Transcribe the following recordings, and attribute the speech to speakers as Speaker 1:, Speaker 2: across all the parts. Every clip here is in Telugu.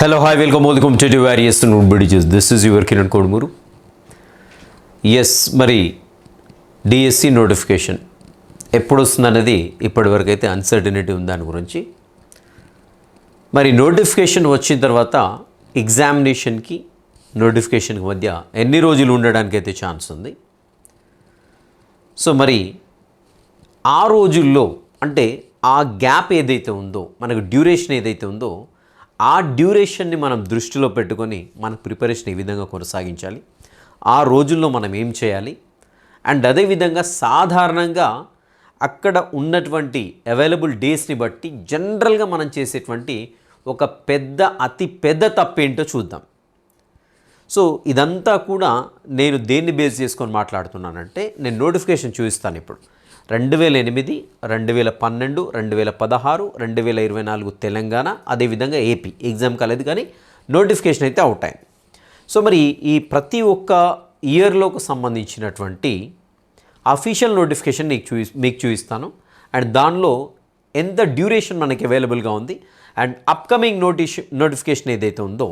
Speaker 1: Hello hi welcome welcome to the various note bridges. This your your Kiran S మరి డిఎస్సి నోటిఫికేషన్ ఎప్పుడు వస్తుందన్నది ఇప్పటివరకు అయితే అన్సర్టనిటీ ఉంది దాని గురించి. మరి నోటిఫికేషన్ వచ్చిన తర్వాత ఎగ్జామినేషన్కి నోటిఫికేషన్కి మధ్య ఎన్ని రోజులు ఉండడానికి అయితే ఛాన్స్ ఉంది? సో మరి ఆ రోజుల్లో అంటే ఆ గ్యాప్ ఏదైతే ఉందో మనకు డ్యూరేషన్ ఏదైతే ఉందో ఆ డ్యూరేషన్ని మనం దృష్టిలో పెట్టుకొని మన ప్రిపరేషన్ ఏ విధంగా కొనసాగించాలి? ఆ రోజుల్లో మనం ఏం చేయాలి? అండ్ అదేవిధంగా సాధారణంగా అక్కడ ఉన్నటువంటి అవైలబుల్ డేస్ని బట్టి జనరల్గా మనం చేసేటువంటి ఒక పెద్ద అతి పెద్ద తప్పేంటో చూద్దాం. సో ఇదంతా కూడా నేను దేన్ని బేస్ చేసుకొని మాట్లాడుతున్నానంటే నేను నోటిఫికేషన్ చూపిస్తాను ఇప్పుడు. రెండు వేల ఎనిమిది రెండు వేల పన్నెండు రెండు వేల పదహారు రెండు వేల ఇరవై నాలుగు తెలంగాణ అదేవిధంగా ఏపీ. ఎగ్జామ్ కాలేదు కానీ నోటిఫికేషన్ అయితే అవుట్ అయింది. సో మరి ఈ ప్రతి ఒక్క ఇయర్లోకి సంబంధించినటువంటి అఫీషియల్ నోటిఫికేషన్ నీకు చూపి మీకు చూపిస్తాను. అండ్ దానిలో ఎంత డ్యూరేషన్ మనకి అవైలబుల్గా ఉంది అండ్ అప్కమింగ్ నోటిష్ నోటిఫికేషన్ ఏదైతే ఉందో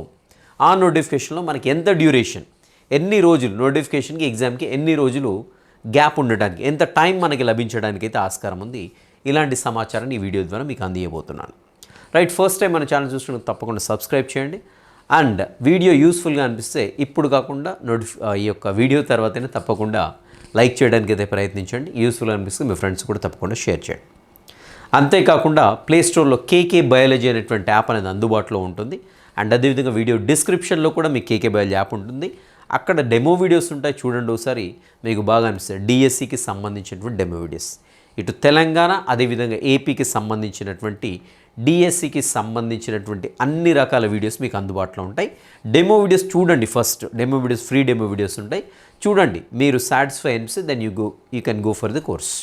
Speaker 1: ఆ నోటిఫికేషన్లో మనకి ఎంత డ్యూరేషన్ ఎన్ని రోజులు? నోటిఫికేషన్కి ఎగ్జామ్కి ఎన్ని రోజులు గ్యాప్ ఉండడానికి ఎంత టైం మనకి లభించడానికి అయితే ఆస్కారం ఉంది. ఇలాంటి సమాచారాన్ని ఈ వీడియో ద్వారా మీకు అందియబోతున్నాను. రైట్ ఫస్ట్ టైం మన ఛానల్ చూస్తున్న తప్పకుండా సబ్స్క్రైబ్ చేయండి. అండ్ వీడియో యూస్ఫుల్గా అనిపిస్తే ఇప్పుడు కాకుండా నోటిఫి ఈ యొక్క వీడియో తర్వాతనే తప్పకుండా లైక్ చేయడానికి అయితే ప్రయత్నించండి. యూస్ఫుల్ అనిపిస్తే మీ ఫ్రెండ్స్ కూడా తప్పకుండా షేర్ చేయండి. అంతేకాకుండా ప్లేస్టోర్లో కేకే బయాలజీ అనేటువంటి యాప్ అనేది అందుబాటులో ఉంటుంది. అండ్ అదేవిధంగా వీడియో డిస్క్రిప్షన్లో కూడా మీకు కేకే బయాలజీ యాప్ ఉంటుంది. అక్కడ డెమో వీడియోస్ ఉంటాయి చూడండి ఒకసారి. మీకు బాగా అనిపిస్తుంది డిఎస్సికి సంబంధించినటువంటి డెమో వీడియోస్. ఇటు తెలంగాణ అదేవిధంగా ఏపీకి సంబంధించినటువంటి డిఎస్సికి సంబంధించినటువంటి అన్ని రకాల వీడియోస్ మీకు అందుబాటులో ఉంటాయి. డెమో వీడియోస్ చూడండి first. Demo videos free demo videos ఉంటాయి. చూడండి మీరు సాటిస్ఫై అనిపిస్తే then you go you can go for the course.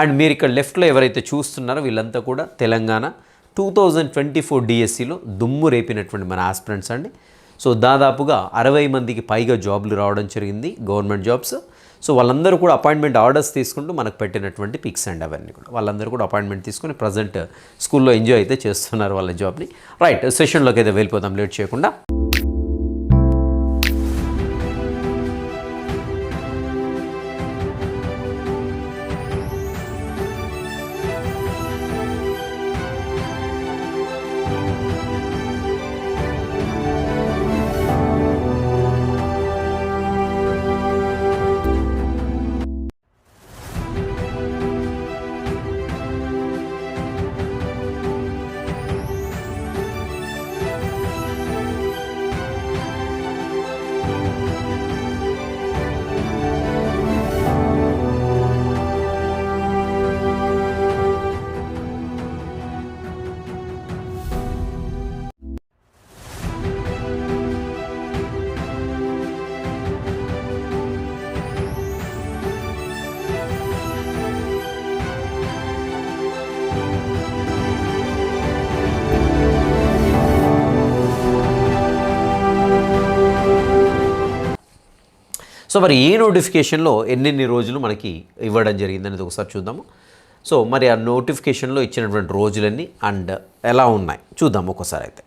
Speaker 1: And మీరు ఇక్కడ లెఫ్ట్లో ఎవరైతే చూస్తున్నారో వీళ్ళంతా కూడా Telangana. Two thousand twenty four డిఎస్సిలో దుమ్ము రేపినటువంటి మన ఆస్పిరెంట్స్ అండి. సో దాదాపుగా అరవై మందికి పైగా జాబ్లు రావడం జరిగింది గవర్నమెంట్ జాబ్స్. సో వాళ్ళందరూ కూడా అపాయింట్మెంట్ ఆర్డర్స్ తీసుకుంటూ మనకు పెట్టినటువంటి పిక్స్ అండ్ అవన్నీ కూడా. వాళ్ళందరూ కూడా అపాయింట్మెంట్ తీసుకుని ప్రజెంట్ స్కూల్లో ఎంజాయ్ అయితే చేస్తున్నారు వాళ్ళ జాబ్ని. రైట్ సెషన్లోకి అయితే వెళ్ళిపోదాం లేట్ చేయకుండా. సో మరి ఏ నోటిఫికేషన్లో ఎన్నెన్ని రోజులు మనకి ఇవ్వడం జరిగింది అనేది ఒకసారి చూద్దాము. సో మరి ఆ నోటిఫికేషన్లో ఇచ్చినటువంటి రోజులన్నీ అండ్ ఎలా ఉన్నాయి? చూద్దాం ఒకసారి అయితే.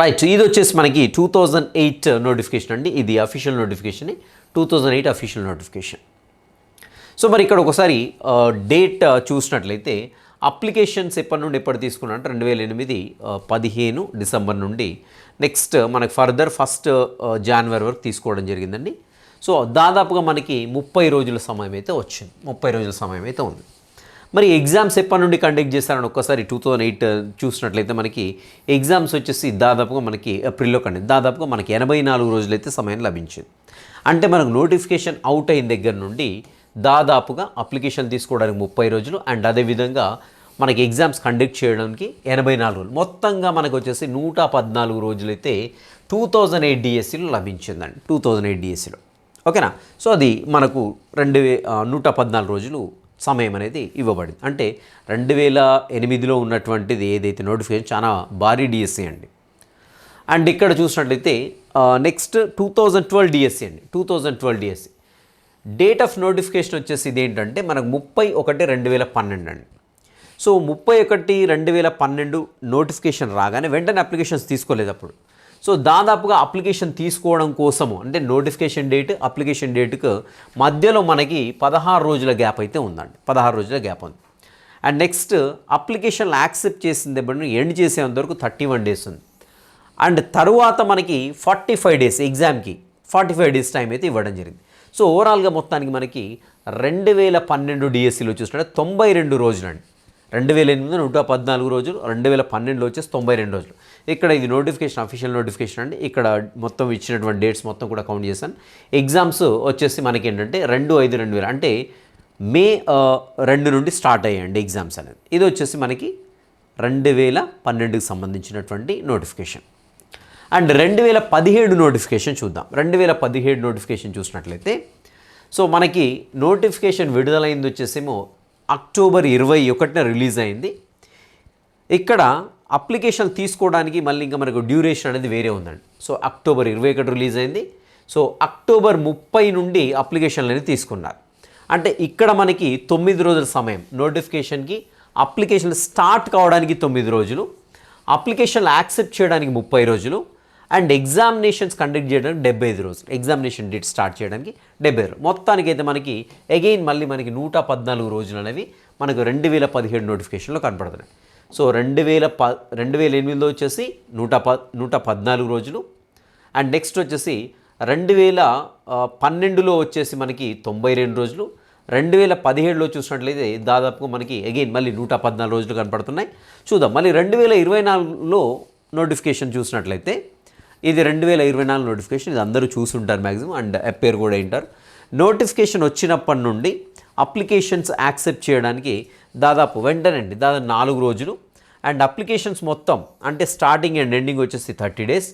Speaker 1: రైట్ ఇది వచ్చేసి మనకి టూ థౌజండ్ ఎయిట్ నోటిఫికేషన్ అండి. ఇది official notification. Two thousand eight official notification. So మరి ఇక్కడ ఒకసారి డేట్ చూసినట్లయితే అప్లికేషన్స్ ఎప్పటి నుండి ఎప్పటి తీసుకున్నా అంటే రెండు వేల ఎనిమిది పదిహేను డిసెంబర్ నుండి నెక్స్ట్ మనకి ఫర్దర్ ఫస్ట్ జనవరి వరకు తీసుకోవడం జరిగిందండి. సో దాదాపుగా మనకి ముప్పై రోజుల సమయం అయితే వచ్చింది. ముప్పై రోజుల సమయం అయితే ఉంది. మరి ఎగ్జామ్స్ ఎప్పటి నుండి కండక్ట్ చేస్తారని ఒక్కసారి టూ థౌజండ్ ఎయిట్ చూసినట్లయితే మనకి ఎగ్జామ్స్ వచ్చేసి దాదాపుగా మనకి ఏప్రిల్లో కండక్ట్ దాదాపుగా మనకి ఎనభై నాలుగు రోజులైతే సమయం లభించింది. అంటే మనకు నోటిఫికేషన్ అవుట్ అయిన దగ్గర నుండి దాదాపుగా అప్లికేషన్ తీసుకోవడానికి ముప్పై రోజులు అండ్ అదేవిధంగా మనకి ఎగ్జామ్స్ కండక్ట్ చేయడానికి ఎనభై నాలుగు రోజులు. మొత్తంగా మనకు వచ్చేసి నూట పద్నాలుగు రోజులైతే టూ థౌజండ్ ఎయిట్ డిఎస్సిలో లభించిందండి. టూ థౌజండ్ ఎయిట్ డిఎస్సిలో ఓకేనా? సో అది మనకు రెండు వే నూట పద్నాలుగు రోజులు సమయం అనేది ఇవ్వబడింది. అంటే రెండు వేల ఎనిమిదిలో ఉన్నటువంటిది ఏదైతే నోటిఫికేషన్ చాలా భారీ డిఎస్సి అండి. అండ్ ఇక్కడ చూసినట్లయితే next two thousand twelve DSC అండి. Two thousand twelve DSC date of notification వచ్చేసి ఇది ఏంటంటే మనకు ముప్పై ఒకటి రెండు వేల పన్నెండు అండి. సో ముప్పై ఒకటి రెండు వేల పన్నెండు నోటిఫికేషన్ రాగానే వెంటనే అప్లికేషన్స్ తీసుకోలేదు అప్పుడు. సో దాదాపుగా అప్లికేషన్ తీసుకోవడం కోసము అంటే నోటిఫికేషన్ డేట్ అప్లికేషన్ డేట్కు మధ్యలో మనకి పదహారు రోజుల గ్యాప్ అయితే ఉందండి. పదహారు రోజుల గ్యాప్ ఉంది. అండ్ నెక్స్ట్ అప్లికేషన్లు యాక్సెప్ట్ చేసింది ఎప్పుడు ఎండ్ చేసేంత వరకు థర్టీ వన్ డేస్ ఉంది. అండ్ తరువాత మనకి ఫార్టీ ఫైవ్ డేస్ ఎగ్జామ్కి ఫార్టీ ఫైవ్ డేస్ టైం అయితే ఇవ్వడం జరిగింది. సో ఓవరాల్గా మొత్తానికి మనకి రెండు వేల పన్నెండు డిఎస్సిలో చూసినట్టే తొంభై రెండు రోజులండి. రెండు వేల ఎనిమిది నూట పద్నాలుగు రోజులు రెండు వేల పన్నెండులో వచ్చేసి తొంభై రెండు రోజులు. ఇక్కడ ఇది నోటిఫికేషన్ అఫీషియల్ నోటిఫికేషన్ అండి. ఇక్కడ మొత్తం ఇచ్చినటువంటి డేట్స్ మొత్తం కూడా కౌంట్ చేశాను. ఎగ్జామ్స్ వచ్చేసి మనకి ఏంటంటే రెండు ఐదు రెండు వేలు. అంటే మే రెండు నుండి స్టార్ట్ అయ్యాయండి ఎగ్జామ్స్ అనేది. ఇది వచ్చేసి మనకి రెండు వేల పన్నెండుకి సంబంధించినటువంటి నోటిఫికేషన్ అండ్ రెండు వేల పదిహేడు నోటిఫికేషన్ చూద్దాం. రెండు వేల పదిహేడు నోటిఫికేషన్ చూసినట్లయితే సో మనకి నోటిఫికేషన్ విడుదలైంది వచ్చేసేమో అక్టోబర్ ఇరవై ఒకటిన రిలీజ్ అయింది. ఇక్కడ అప్లికేషన్ తీసుకోవడానికి మళ్ళీ ఇంకా మనకు డ్యూరేషన్ అనేది వేరే ఉందండి. సో అక్టోబర్ ఇరవై ఒకటి రిలీజ్ అయింది. సో అక్టోబర్ ముప్పై నుండి అప్లికేషన్లు అనేది తీసుకున్నారు. అంటే ఇక్కడ మనకి తొమ్మిది రోజుల సమయం నోటిఫికేషన్కి అప్లికేషన్ స్టార్ట్ కావడానికి తొమ్మిది రోజులు అప్లికేషన్లు యాక్సెప్ట్ చేయడానికి ముప్పై రోజులు అండ్ ఎగ్జామినేషన్స్ కండక్ట్ చేయడానికి డెబ్బై ఐదు రోజులు. ఎగ్జామినేషన్ డేట్ స్టార్ట్ చేయడానికి డెబ్బై రోజులు. మొత్తానికి అయితే మనకి అగైన్ మళ్ళీ మనకి నూట పద్నాలుగు రోజులు అనేవి మనకు రెండు వేల పదిహేడు నోటిఫికేషన్లో కనపడుతున్నాయి. సో రెండు వేల ప రెండు వేల ఎనిమిదిలో వచ్చేసి నూట ప నూట పద్నాలుగు రోజులు. అండ్ నెక్స్ట్ వచ్చేసి రెండు వేల పన్నెండులో వచ్చేసి మనకి తొంభై రెండు రోజులు. రెండు వేల పదిహేడులో చూసినట్లయితే దాదాపుగా మనకి అగైన్ మళ్ళీ నూట పద్నాలుగు రోజులు కనపడుతున్నాయి. చూద్దాం. మళ్ళీ రెండు వేల ఇరవై నాలుగులో నోటిఫికేషన్ చూసినట్లయితే ఇది రెండు వేల ఇరవై నాలుగు నోటిఫికేషన్ ఇది అందరూ చూసుంటారు మ్యాక్సిమం అండ్ అపేర్ కూడా ఉంటారు నోటిఫికేషన్ వచ్చినప్పటి నుండి అప్లికేషన్స్ యాక్సెప్ట్ చేయడానికి దాదాపు వెంటనండి దాదాపు నాలుగు రోజులు. అండ్ అప్లికేషన్స్ మొత్తం అంటే స్టార్టింగ్ అండ్ ఎండింగ్ వచ్చేసి థర్టీ డేస్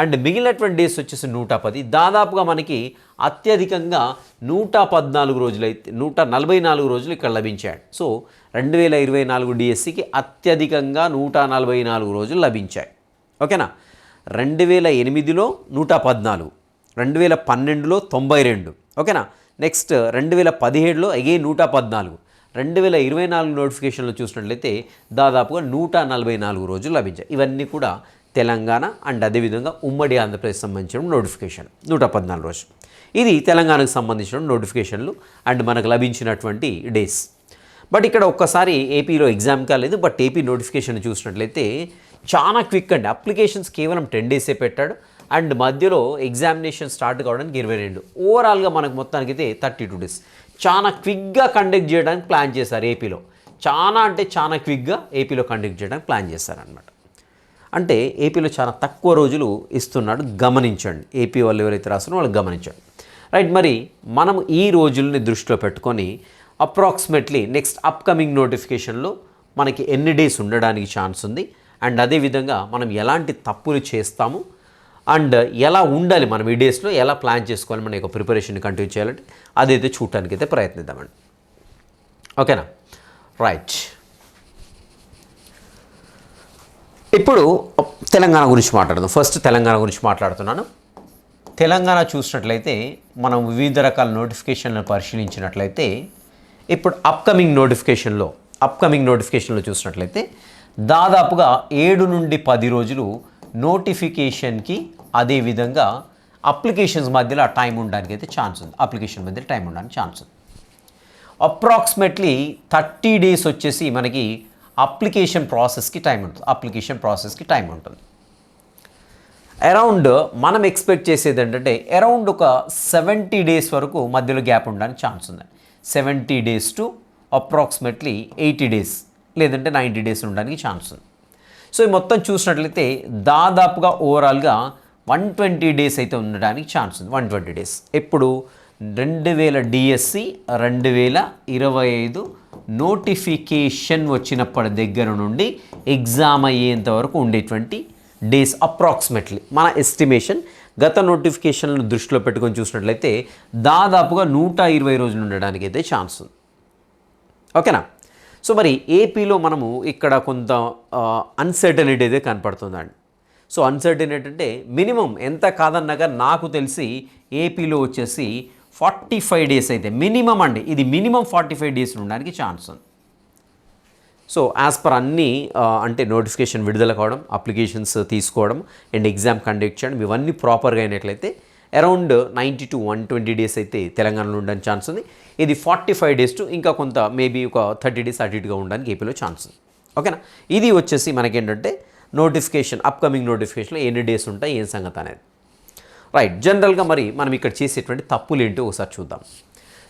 Speaker 1: అండ్ మిగిలినటువంటి డేస్ వచ్చేసి నూట పది. దాదాపుగా మనకి అత్యధికంగా నూట పద్నాలుగు రోజులు అయితే నూట నలభై నాలుగు రోజులు ఇక్కడ లభించాయి. సో రెండు వేల ఇరవై నాలుగు డిఎస్సికి అత్యధికంగా నూట నలభై నాలుగు రోజులు లభించాయి. ఓకేనా రెండు వేల ఎనిమిదిలో నూట పద్నాలుగు. రెండు వేల పన్నెండులో తొంభై రెండు. ఓకేనా? నెక్స్ట్ రెండు వేల పదిహేడులో అయ్యే నూట పద్నాలుగు. రెండు వేల ఇరవై నాలుగు నోటిఫికేషన్లో చూసినట్లయితే దాదాపుగా నూట నలభై నాలుగు రోజులు లభించాయి. ఇవన్నీ కూడా తెలంగాణ అండ్ అదేవిధంగా ఉమ్మడి ఆంధ్రప్రదేశ్ సంబంధించిన నోటిఫికేషన్. నూట పద్నాలుగు రోజులు. ఇది తెలంగాణకు సంబంధించిన నోటిఫికేషన్లు అండ్ మనకు లభించినటువంటి డేస్. బట్ ఇక్కడ ఒక్కసారి ఏపీలో ఎగ్జామ్ కాలేదు. బట్ ఏపీ నోటిఫికేషన్ చూసినట్లయితే చాలా క్విక్ అండి. అప్లికేషన్స్ కేవలం టెన్ డేసే పెట్టాడు. అండ్ మధ్యలో ఎగ్జామినేషన్ స్టార్ట్ కావడానికి ఇరవై రెండు. ఓవరాల్గా మనకు మొత్తానికి అయితే థర్టీ టూ డేస్ చాలా క్విక్గా కండక్ట్ చేయడానికి ప్లాన్ చేశారు ఏపీలో చాలా అంటే చాలా క్విక్గా ఏపీలో కండక్ట్ చేయడానికి ప్లాన్ చేశారనమాట అంటే ఏపీలో చాలా తక్కువ రోజులు ఇస్తున్నాడు. గమనించండి. ఏపీ వాళ్ళు ఎవరైతే రాస్తున్నారో వాళ్ళు గమనించండి. రైట్ మరి మనం ఈ రోజుల్ని దృష్టిలో పెట్టుకొని అప్రాక్సిమేట్లీ నెక్స్ట్ అప్కమింగ్ నోటిఫికేషన్లో మనకి ఎన్ని డేస్ ఉండడానికి ఛాన్స్ ఉంది? అండ్ అదేవిధంగా మనం ఎలాంటి తప్పులు చేస్తాము అండ్ ఎలా ఉండాలి మనం ఈ డేస్లో ఎలా ప్లాన్ చేసుకోవాలి మన యొక్క ప్రిపరేషన్ కంటిన్యూ చేయాలంటే అదైతే చూడటానికి అయితే ప్రయత్నిద్దామండి. ఓకేనా? రైట్. ఇప్పుడు తెలంగాణ గురించి మాట్లాడదాం. ఫస్ట్ తెలంగాణ గురించి మాట్లాడుతున్నాను. తెలంగాణ చూసినట్లయితే మనం వివిధ రకాల నోటిఫికేషన్లను పరిశీలించినట్లయితే ఇప్పుడు అప్కమింగ్ నోటిఫికేషన్లో అప్కమింగ్ నోటిఫికేషన్లో చూసినట్లయితే దాదాపుగా ఏడు నుండి పది రోజులు నోటిఫికేషన్కి అదేవిధంగా అప్లికేషన్స్ మధ్యలో ఆ టైం ఉండడానికి అయితే ఛాన్స్ ఉంది. అప్లికేషన్ మధ్యలో టైం ఉండడానికి ఛాన్స్ ఉంది. అప్రాక్సిమేట్లీ థర్టీ డేస్ వచ్చేసి మనకి అప్లికేషన్ ప్రాసెస్కి టైం ఉంటుంది. అప్లికేషన్ ప్రాసెస్కి టైం ఉంటుంది. అరౌండ్ మనం ఎక్స్పెక్ట్ చేసేది ఏంటంటే అరౌండ్ ఒక సెవెంటీ డేస్ వరకు మధ్యలో గ్యాప్ ఉండడానికి ఛాన్స్ ఉంది. Seventy days to approximately eighty days లేదంటే నైంటీ డేస్ ఉండడానికి ఛాన్స్ ఉంది. సో ఈ మొత్తం చూసినట్లయితే దాదాపుగా ఓవరాల్గా వన్ ట్వంటీ డేస్ అయితే ఉండడానికి ఛాన్స్ ఉంది. One twenty days. ఎప్పుడు? రెండు వేల డిఎస్సి రెండు వేల ఇరవై ఐదు నోటిఫికేషన్ వచ్చినప్పటి దగ్గర నుండి ఎగ్జామ్ అయ్యేంత వరకు ఉండేటువంటి డేస్ అప్రాక్సిమేట్లీ మన ఎస్టిమేషన్ గత నోటిఫికేషన్లను దృష్టిలో పెట్టుకొని చూసినట్లయితే దాదాపుగా నూట ఇరవై రోజులు ఉండడానికి అయితే ఛాన్స్ ఉంది. ఓకేనా? సో మరి ఏపీలో మనము ఇక్కడ కొంత అన్సర్టనిటీ అయితే కనపడుతుందండి. సో అన్సర్టనిటీ అంటే మినిమం ఎంత కాదన్నగా నాకు తెలిసి ఏపీలో వచ్చేసి ఫార్టీ ఫైవ్ డేస్ అయితే మినిమం అండి. ఇది మినిమం ఫార్టీ ఫైవ్ డేస్ ఉండడానికి ఛాన్స్ ఉంది. సో యాజ్ పర్ అన్నీ అంటే నోటిఫికేషన్ విడుదల కావడం అప్లికేషన్స్ తీసుకోవడం అండ్ ఎగ్జామ్ కండక్ట్ చేయడం ఇవన్నీ ప్రాపర్గా అయినట్లయితే around ninety to one twenty days అయితే తెలంగాణలో ఉండడానికి ఛాన్స్ ఉంది. ఇది ఫార్టీ ఫైవ్ డేస్ టు ఇంకా కొంత మేబీ ఒక థర్టీ డేస్ అటు ఇటుగా ఉండడానికి ఏపీలో ఛాన్స్ ఉంది. ఓకేనా ఇది వచ్చేసి మనకేంటంటే నోటిఫికేషన్ అప్కమింగ్ నోటిఫికేషన్లో ఎన్ని డేస్ ఉంటాయి ఏం సంగతి అనేది. రైట్ జనరల్గా మరి మనం ఇక్కడ చేసేటువంటి తప్పులు ఏంటో ఒకసారి చూద్దాం.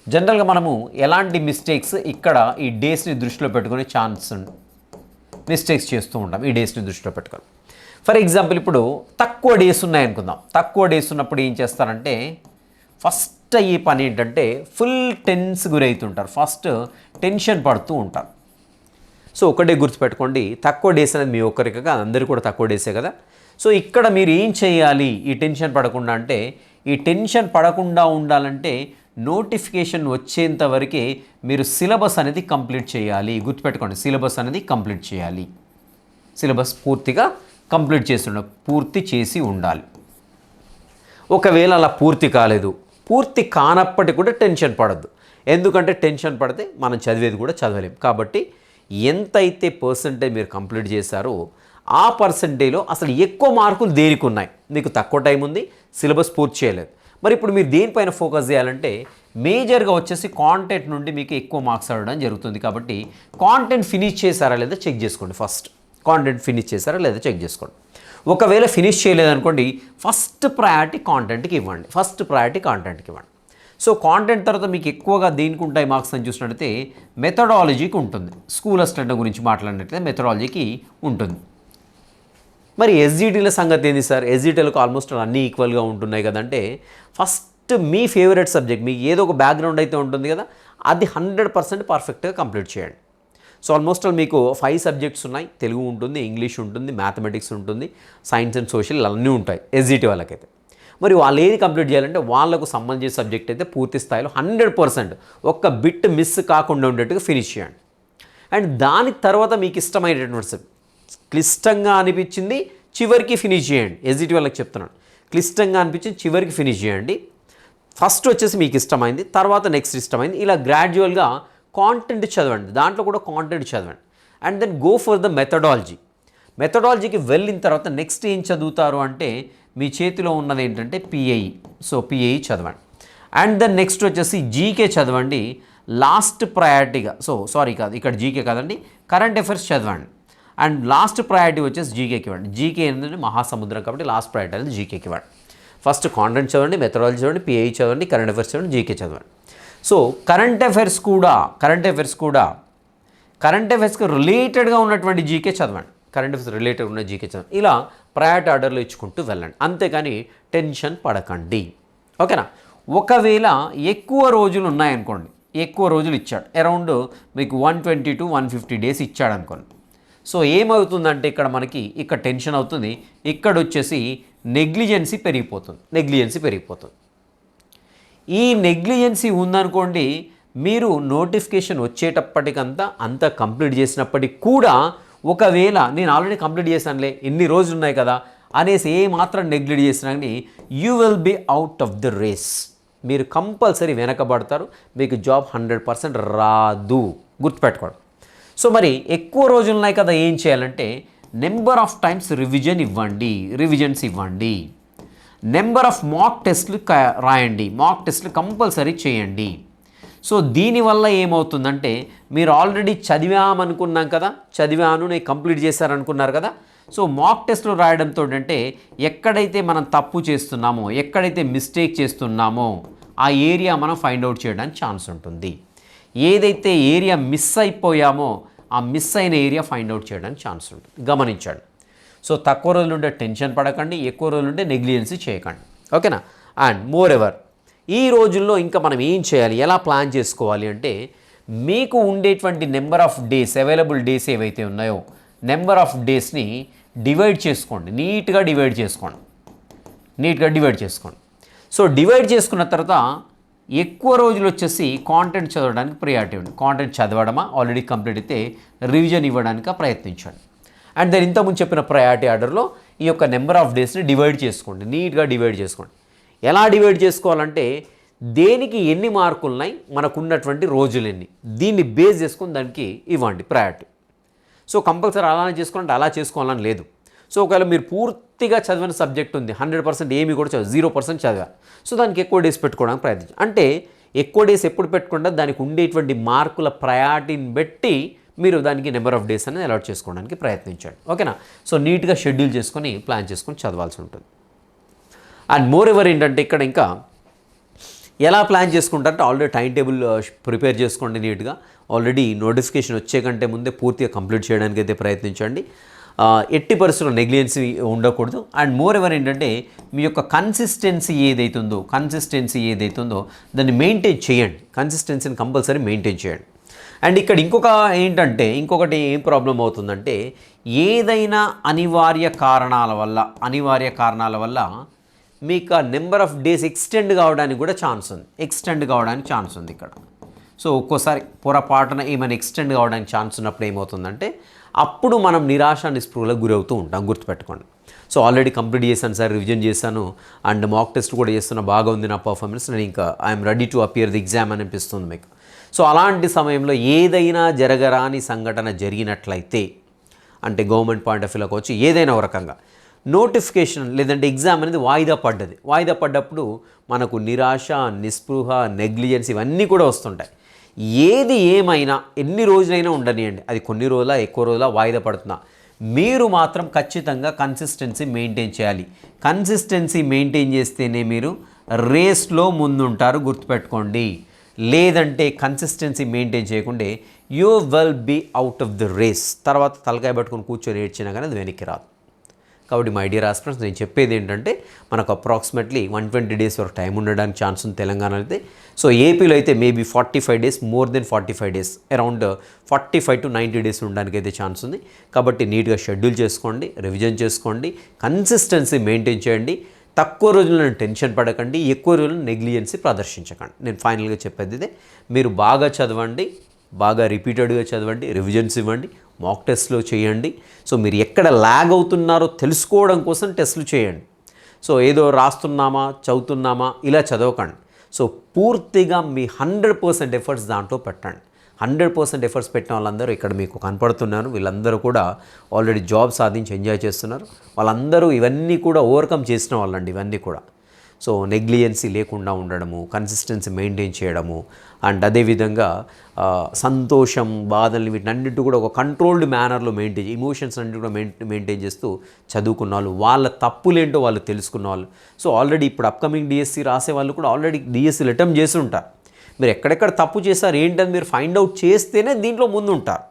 Speaker 1: జనరల్గా మనము ఎలాంటి మిస్టేక్స్ ఇక్కడ ఈ డేస్ని దృష్టిలో పెట్టుకునే ఛాన్స్ మిస్టేక్స్ చేస్తూ ఉంటాం ఈ డేస్ని దృష్టిలో పెట్టుకొని. ఫర్ ఎగ్జాంపుల్ ఇప్పుడు తక్కువ డేస్ ఉన్నాయనుకుందాం. తక్కువ డేస్ ఉన్నప్పుడు ఏం చేస్తారంటే ఫస్ట్ అయ్యే పని ఏంటంటే ఫుల్ టెన్స్ గురవుతుంటారు. ఫస్ట్ టెన్షన్ పడుతూ ఉంటారు. సో ఒకటే గుర్తుపెట్టుకోండి తక్కువ డేస్ అనేది మీ ఒక్కరికి కాదు అందరూ కూడా తక్కువ డేసే కదా. సో ఇక్కడ మీరు ఏం చేయాలి? ఈ టెన్షన్ పడకుండా అంటే ఈ టెన్షన్ పడకుండా ఉండాలంటే నోటిఫికేషన్ వచ్చేంత వరకే మీరు సిలబస్ అనేది కంప్లీట్ చేయాలి. గుర్తుపెట్టుకోండి సిలబస్ అనేది కంప్లీట్ చేయాలి. సిలబస్ పూర్తిగా కంప్లీట్ చేసి ఉండాలి పూర్తి చేసి ఉండాలి. ఒకవేళ అలా పూర్తి కాలేదు పూర్తి కానప్పటికీ కూడా టెన్షన్ పడద్దు. ఎందుకంటే టెన్షన్ పడితే మనం చదివేది కూడా చదవలేం. కాబట్టి ఎంతైతే పర్సంటేజ్ మీరు కంప్లీట్ చేశారో ఆ పర్సంటేజ్లో అసలు ఎక్కువ మార్కులు దేనికి ఉన్నాయి? మీకు తక్కువ టైం ఉంది సిలబస్ పూర్తి చేయలేదు. మరి ఇప్పుడు మీరు దేనిపైన ఫోకస్ చేయాలంటే మేజర్గా వచ్చేసి కాంటెంట్ నుండి మీకు ఎక్కువ మార్క్స్ అడగడం జరుగుతుంది. కాబట్టి కాంటెంట్ ఫినిష్ చేశారా లేదా చెక్ చేసుకోండి ఫస్ట్ కాంటెంట్ ఫినిష్ చేశారా లేదా చెక్ చేసుకోండి. ఒకవేళ ఫినిష్ చేయలేదనుకోండి ఫస్ట్ ప్రయారిటీ కాంటెంట్కి ఇవ్వండి. ఫస్ట్ ప్రయారిటీ కాంటెంట్కి ఇవ్వండి. సో కాంటెంట్ తర్వాత మీకు ఎక్కువగా దేనికి ఉంటాయి మార్క్స్ అని చూసినట్టయితే మెథడాలజీకి ఉంటుంది. స్కూల్ అసిస్టెంట్ గురించి మాట్లాడినట్లయితే మెథడాలజీకి ఉంటుంది. మరి ఎస్జిటీల సంగతి ఏంది సార్? ఎస్జిటీలకు ఆల్మోస్ట్ అన్నీ ఈక్వల్గా ఉంటున్నాయి కదంటే ఫస్ట్ మీ ఫేవరెట్ సబ్జెక్ట్ మీకు ఏదో ఒక బ్యాక్గ్రౌండ్ అయితే ఉంటుంది కదా అది హండ్రెడ్ పర్సెంట్ పర్ఫెక్ట్గా కంప్లీట్ చేయండి. సో ఆల్మోస్ట్ ఆల్ మీకు ఫైవ్ సబ్జెక్ట్స్ ఉన్నాయి. తెలుగు ఉంటుంది ఇంగ్లీష్ ఉంటుంది మ్యాథమెటిక్స్ ఉంటుంది సైన్స్ అండ్ సోషల్ అన్నీ ఉంటాయి ఎస్జిటి వాళ్ళకైతే. మరి వాళ్ళు ఏది కంప్లీట్ చేయాలంటే వాళ్ళకు సంబంధించిన సబ్జెక్ట్ అయితే పూర్తి స్థాయిలో హండ్రెడ్ పర్సెంట్ ఒక్క బిట్ మిస్ కాకుండా ఉండేట్టుగా ఫినిష్ చేయండి. అండ్ దాని తర్వాత మీకు ఇష్టమైనటువంటి సబ్ క్లిష్టంగా అనిపించింది చివరికి ఫినిష్ చేయండి. ఎస్జిటి వాళ్ళకి చెప్తున్నాను. క్లిష్టంగా అనిపించింది చివరికి ఫినిష్ చేయండి. ఫస్ట్ వచ్చేసి మీకు ఇష్టమైంది తర్వాత నెక్స్ట్ ఇష్టమైంది. ఇలా గ్రాడ్యువల్గా కాంటెంట్ చదవండి. దాంట్లో కూడా కాంటెంట్ చదవండి. And then go for the methodology మెథడాలజీకి వెళ్ళిన తర్వాత నెక్స్ట్ ఏం చదువుతారు అంటే మీ చేతిలో ఉన్నది ఏంటంటే పిఐ సో పిఐ చదవండి. అండ్ దెన్ నెక్స్ట్ వచ్చేసి జీకే చదవండి. లాస్ట్ ప్రయారిటీగా సో సారీ కాదు ఇక్కడ జీకే కాదండి. కరెంట్ అఫైర్స్ చదవండి. అండ్ లాస్ట్ ప్రయారిటీ వచ్చేసి జీకేకి ఇవ్వండి. జీకే ఏంటంటే మహాసముద్రం కాబట్టి లాస్ట్ ప్రయారిటీ అనేది జీకేకి ఇవ్వండి. ఫస్ట్ కాంటెంట్ చదవండి మెథడాలజీ చదవండి పిఐ చదవండి కరెంట్ అఫైర్స్ చదవండి జీకే చదవండి. సో కరెంట్ అఫైర్స్ కూడా కరెంట్ అఫైర్స్ కూడా కరెంట్ అఫైర్స్కి రిలేటెడ్గా ఉన్నటువంటి జీకే చదవండి. కరెంట్ అఫైర్స్ రిలేటెడ్ ఉన్న జీకే చదవండి. ఇలా ప్రయారిటీ ఆర్డర్లో ఇచ్చుకుంటూ వెళ్ళండి. అంతేకాని టెన్షన్ పడకండి. ఓకేనా? ఒకవేళ ఎక్కువ రోజులు ఉన్నాయనుకోండి ఎక్కువ రోజులు ఇచ్చాడు. అరౌండ్ మీకు one twenty to one fifty days ఇచ్చాడు అనుకోండి. సో ఏమవుతుందంటే ఇక్కడ మనకి ఇక్కడ టెన్షన్ అవుతుంది. ఇక్కడ వచ్చేసి నెగ్లిజెన్సీ పెరిగిపోతుంది. నెగ్లిజెన్సీ పెరిగిపోతుంది. ఈ నెగ్లిజెన్సీ ఉందనుకోండి మీరు నోటిఫికేషన్ వచ్చేటప్పటికంతా అంతా కంప్లీట్ చేసినప్పటికి కూడా ఒకవేళ నేను ఆల్రెడీ కంప్లీట్ చేశానులే ఎన్ని రోజులు ఉన్నాయి కదా అనేసి ఏ మాత్రం నెగ్లెక్ట్ చేసినా కానీ you will be out of the race. మీరు కంపల్సరీ వెనకబడతారు మీకు జాబ్ హండ్రెడ్ పర్సెంట్ రాదు. గుర్తుపెట్టుకోవడం సో మరి ఎక్కువ రోజులు ఉన్నాయి కదా ఏం చేయాలంటే నెంబర్ ఆఫ్ టైమ్స్ రివిజన్ ఇవ్వండి రివిజన్స్ ఇవ్వండి. నెంబర్ ఆఫ్ మాక్ టెస్ట్లు రాయండి. మాక్ టెస్ట్లు కంపల్సరీ చేయండి. సో దీనివల్ల ఏమవుతుందంటే మీరు ఆల్రెడీ చదివామనుకున్నాం కదా చదివాను నేను కంప్లీట్ చేశారనుకున్నారు కదా సో మాక్ టెస్ట్లు రాయడంతో అంటే ఎక్కడైతే మనం తప్పు చేస్తున్నామో ఎక్కడైతే మిస్టేక్ చేస్తున్నామో ఆ ఏరియా మనం ఫైండ్ అవుట్ చేయడానికి ఛాన్స్ ఉంటుంది. ఏదైతే ఏరియా మిస్ అయిపోయామో ఆ మిస్ అయిన ఏరియా ఫైండ్ అవుట్ చేయడానికి ఛాన్స్ ఉంటుంది. గమనించండి. సో తక్కువ రోజులు ఉండే టెన్షన్ పడకండి ఎక్కువ రోజులు ఉంటే నెగ్లిజెన్సీ చేయకండి. ఓకేనా? అండ్ మోర్ ఎవర్ ఈ రోజుల్లో ఇంకా మనం ఏం చేయాలి? ఎలా ప్లాన్ చేసుకోవాలి అంటే మీకు ఉండేటువంటి number of days available days ఏవైతే ఉన్నాయో నెంబర్ ఆఫ్ డేస్ని డివైడ్ చేసుకోండి. నీట్గా డివైడ్ చేసుకోండి. నీట్గా డివైడ్ చేసుకోండి. సో డివైడ్ చేసుకున్న తర్వాత ఎక్కువ రోజులు వచ్చేసి కాంటెంట్ చదవడానికి ప్రయారిటీ ఉంది. కాంటెంట్ చదవడమా? ఆల్రెడీ కంప్లీట్ అయితే రివిజన్ ఇవ్వడానికి ప్రయత్నించండి. అండ్ దెన్ ఇంతకుముందు చెప్పిన ప్రయారిటీ ఆర్డర్లో ఈ యొక్క నెంబర్ ఆఫ్ డేస్ని డివైడ్ చేసుకోండి. నీట్గా డివైడ్ చేసుకోండి. ఎలా డివైడ్ చేసుకోవాలంటే దేనికి ఎన్ని మార్కులు ఉన్నాయి మనకున్నటువంటి రోజులు ఎన్ని దీన్ని బేస్ చేసుకుని దానికి ఇవ్వండి ప్రయారిటీ సో కంపల్సరీ అలానే చేసుకోవాలంటే అలా చేసుకోవాలని లేదు. సో ఒకవేళ మీరు పూర్తిగా చదివిన సబ్జెక్ట్ ఉంది హండ్రెడ్ పర్సెంట్ ఏమి కూడా చదివి జీరో పర్సెంట్ చదివారు సో దానికి ఎక్కువ డేస్ పెట్టుకోవడానికి ప్రయత్నించండి. అంటే ఎక్కువ డేస్ ఎప్పుడు పెట్టుకుంటే దానికి ఉండేటువంటి మార్కుల ప్రయారిటీని బట్టి మీరు దానికి నెంబర్ ఆఫ్ డేస్ అనేది అలాట్ చేసుకోవడానికి ప్రయత్నించండి. ఓకేనా? సో నీట్గా షెడ్యూల్ చేసుకొని ప్లాన్ చేసుకొని చదవాల్సి ఉంటుంది. అండ్ మోర్ ఎవర్ ఏంటంటే ఇక్కడ ఇంకా ఎలా ప్లాన్ చేసుకుంటారంటే ఆల్రెడీ టైం టేబుల్ ప్రిపేర్ చేసుకోండి నీట్గా ఆల్రెడీ నోటిఫికేషన్ వచ్చే కంటే ముందే పూర్తిగా కంప్లీట్ చేయడానికి అయితే ప్రయత్నించండి. Uh, ఎట్టి పరిస్థితుల్లో నెగ్లియన్సీ ఉండకూడదు. అండ్ మోర్ ఎవర్ ఏంటంటే మీ యొక్క కన్సిస్టెన్సీ ఏదైతుందో కన్సిస్టెన్సీ ఏదైతుందో దాన్ని మెయింటైన్ చేయండి. కన్సిస్టెన్సీని కంపల్సరీ మెయింటైన్ చేయండి. అండ్ ఇక్కడ ఇంకొక ఏంటంటే ఇంకొకటి ఏం ప్రాబ్లం అవుతుందంటే ఏదైనా అనివార్య కారణాల వల్ల అనివార్య కారణాల వల్ల మీకు ఆ నెంబర్ ఆఫ్ డేస్ ఎక్స్టెండ్ కావడానికి కూడా ఛాన్స్ ఉంది. ఎక్స్టెండ్ కావడానికి ఛాన్స్ ఉంది ఇక్కడ. సో ఒక్కోసారి పొరపాటున ఏమైనా ఎక్స్టెండ్ కావడానికి ఛాన్స్ ఉన్నప్పుడు ఏమవుతుందంటే అప్పుడు మనం నిరాశ నిస్పృహలకు గురవుతూ ఉంటాం. గుర్తుపెట్టుకోండి. సో ఆల్రెడీ కంప్లీట్ చేశాను సార్ రివిజన్ చేశాను. అండ్ మాక్ టెస్ట్ కూడా చేస్తున్నా బాగా ఉంది నా పర్ఫార్మెన్స్ నేను ఇంకా I'm ready to appear the exam అని అనిపిస్తుంది మీకు. సో అలాంటి సమయంలో ఏదైనా జరగరాని సంఘటన జరిగినట్లయితే అంటే గవర్నమెంట్ పాయింట్ ఆఫ్ వ్యూలోకి వచ్చి ఏదైనా ఒక రకంగా నోటిఫికేషన్ లేదంటే ఎగ్జామ్ అనేది వాయిదా పడ్డది. వాయిదా పడ్డప్పుడు మనకు నిరాశ నిస్పృహ నెగ్లిజెన్స్ ఇవన్నీ కూడా వస్తుంటాయి. ఏది ఏమైనా ఎన్ని రోజులైనా ఉండనియండి. అది కొన్ని రోజుల ఎక్కువ రోజుల వాయిదా పడుతున్నా. మీరు మాత్రం ఖచ్చితంగా కన్సిస్టెన్సీ మెయింటైన్ చేయాలి. కన్సిస్టెన్సీ మెయింటైన్ చేస్తేనే మీరు రేస్లో ముందుంటారు గుర్తుపెట్టుకోండి. లేదంటే కన్సిస్టెన్సీ మెయింటైన్ చేయకుంటే you will be out of the race తర్వాత తలకాయ పట్టుకొని కూర్చొని ఏడ్చినా కానీ అది వెనక్కి రాదు. కాబట్టి మై డియర్ ఆస్పిరెంట్స్ నేను చెప్పేది ఏంటంటే మనకు అప్రాక్సిమేట్లీ వన్ ట్వంటీ డేస్ వరకు టైం ఉండడానికి ఛాన్స్ ఉంది తెలంగాణలో అయితే. సో ఏపీలో అయితే maybe forty five days more then forty five days around forty five to ninety days ఉండడానికి అయితే ఛాన్స్ ఉంది. కాబట్టి నీట్గా షెడ్యూల్ చేసుకోండి రివిజన్ చేసుకోండి కన్సిస్టెన్సీ మెయింటైన్ చేయండి. తక్కువ రోజులను టెన్షన్ పడకండి ఎక్కువ రోజులను నెగ్లిజెన్సీ ప్రదర్శించకండి. నేను ఫైనల్గా చెప్పేది ఇదే. మీరు బాగా చదవండి బాగా రిపీటెడ్గా చదవండి రివిజన్స్ ఇవ్వండి మాక్ టెస్ట్లో చేయండి. సో మీరు ఎక్కడ ల్యాగ్ అవుతున్నారో తెలుసుకోవడం కోసం టెస్ట్లు చేయండి. సో ఏదో రాస్తున్నామా చదువుతున్నామా ఇలా చదవకండి. సో పూర్తిగా మీ హండ్రెడ్ పర్సెంట్ ఎఫర్ట్స్ దాంట్లో పెట్టండి. హండ్రెడ్ పర్సెంట్ ఎఫర్ట్స్ పెట్టిన వాళ్ళందరూ ఇక్కడ మీకు కనపడుతున్నారు. వీళ్ళందరూ కూడా ఆల్రెడీ జాబ్ సాధించి ఎంజాయ్ చేస్తున్నారు. వాళ్ళందరూ ఇవన్నీ కూడా ఓవర్కమ్ చేసిన వాళ్ళండి ఇవన్నీ కూడా. సో నెగ్లియన్సీ లేకుండా ఉండడము కన్సిస్టెన్సీ మెయింటైన్ చేయడము అండ్ అదేవిధంగా సంతోషం బాధల్ని వీటన్నిటి కూడా ఒక కంట్రోల్డ్ మేనర్లో మెయింటైన్ ఇమోషన్స్ అన్నిటి కూడా మెయిన్ మెయింటైన్ చేస్తూ చదువుకున్న వాళ్ళు వాళ్ళ తప్పులేంటో వాళ్ళు తెలుసుకున్న వాళ్ళు. సో ఆల్రెడీ ఇప్పుడు అప్కమింగ్ డిఎస్సి రాసే వాళ్ళు కూడా ఆల్రెడీ డిఎస్సీలు అటెంప్ట్ చేసి ఉంటారు. మీరు ఎక్కడెక్కడ తప్పు చేశారు ఏంటని మీరు ఫైండ్ అవుట్ చేస్తేనే దీంట్లో ముందు ఉంటారు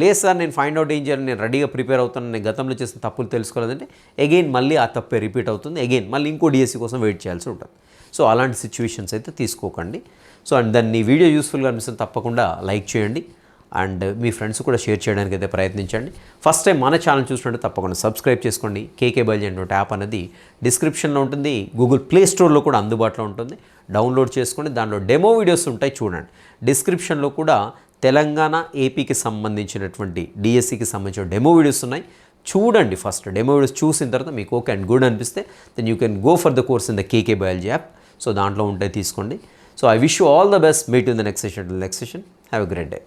Speaker 1: లేదు సార్ నేను ఫైండ్ అవుట్ ఏం చేయాలి నేను రెడీగా ప్రిపేర్ అవుతున్నాను నేను గతంలో చేసిన తప్పులు తెలుసుకోలేదంటే అగైన్ మళ్ళీ ఆ తప్పే రిపీట్ అవుతుంది అగైన్ మళ్ళీ ఇంకో డిఎస్సి కోసం వెయిట్ చేయాల్సి ఉంటుంది. సో అలాంటి సిచ్యువేషన్స్ అయితే తీసుకోకండి. సో అండ్ దాన్ని వీడియో యూస్ఫుల్గా అనిపిస్తుంది తప్పకుండా లైక్ చేయండి. అండ్ మీ ఫ్రెండ్స్ కూడా షేర్ చేయడానికి అయితే ప్రయత్నించండి. ఫస్ట్ టైం మన ఛానల్ చూసినట్టు తప్పకుండా సబ్స్క్రైబ్ చేసుకోండి. కేకే బైల్ అనేటువంటి యాప్ అనేది డిస్క్రిప్షన్లో ఉంటుంది. గూగుల్ ప్లే స్టోర్లో కూడా అందుబాటులో ఉంటుంది. డౌన్లోడ్ చేసుకోండి. దాంట్లో డెమో వీడియోస్ ఉంటాయి చూడండి. డిస్క్రిప్షన్లో కూడా తెలంగాణ ఏపీకి సంబంధించినటువంటి డిఎస్సికి సంబంధించిన డెమో వీడియోస్ ఉన్నాయి. చూడండి ఫస్ట్ డెమో వీడియోస్ చూసిన తర్వాత మీకు ఓకే అండ్ గుడ్ అనిపిస్తే then you can go for the course in the KK biology app so దాంట్లో ఉంటాయి తీసుకోండి. So I wish you all the best meet in the next session next session have a great day